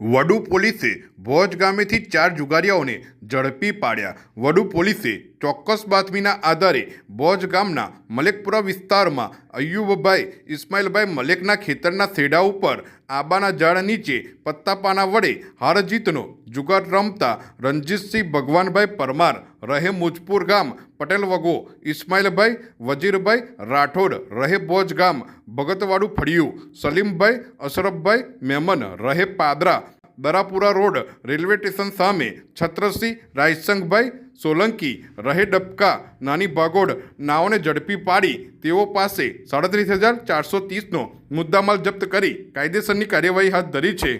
વડુ પોલીસે ભોજ ગામેથી ચાર જુગારીયાઓને ઝડપી પાડ્યા. વડુ પોલીસે ચોક્કસ બાતમીના આધારે ભોજ ગામના મલેકપુરા વિસ્તારમાં અયુબભાઈ, ઇસ્માઇલભાઈ મલેકના ખેતરના સેડા ઉપર આંબાના ઝાડ નીચે પત્તાપાના વડે હારજીતનો જુગાર રમતા રણજીતસિંહ ભગવાનભાઈ પરમાર, રહે મુજપુર ગામ, પટેલ વગો, ઇસ્માઇલભાઈ, વજીરભાઈ રાઠોડ, રહે ભોજ ગામ ભગતવાડું ફળિયું, સલીમભાઈ, અશરફભાઈ, મેમન, રહે Padra, Darapura road, railway station સામે, છત્રસિંહ, રાયસંગભાઈ, સોલંકી, રહે ડબકા, નાની ભાગોડ નાઓને ઝડપી પાડી, તેઓ પાસે સાડત્રીસ હજાર ચારસો ત્રીસનો મુદ્દામાલ જપ્ત કરી, કાયદેસરની કાર્યવાહી હાથ ધરી છે.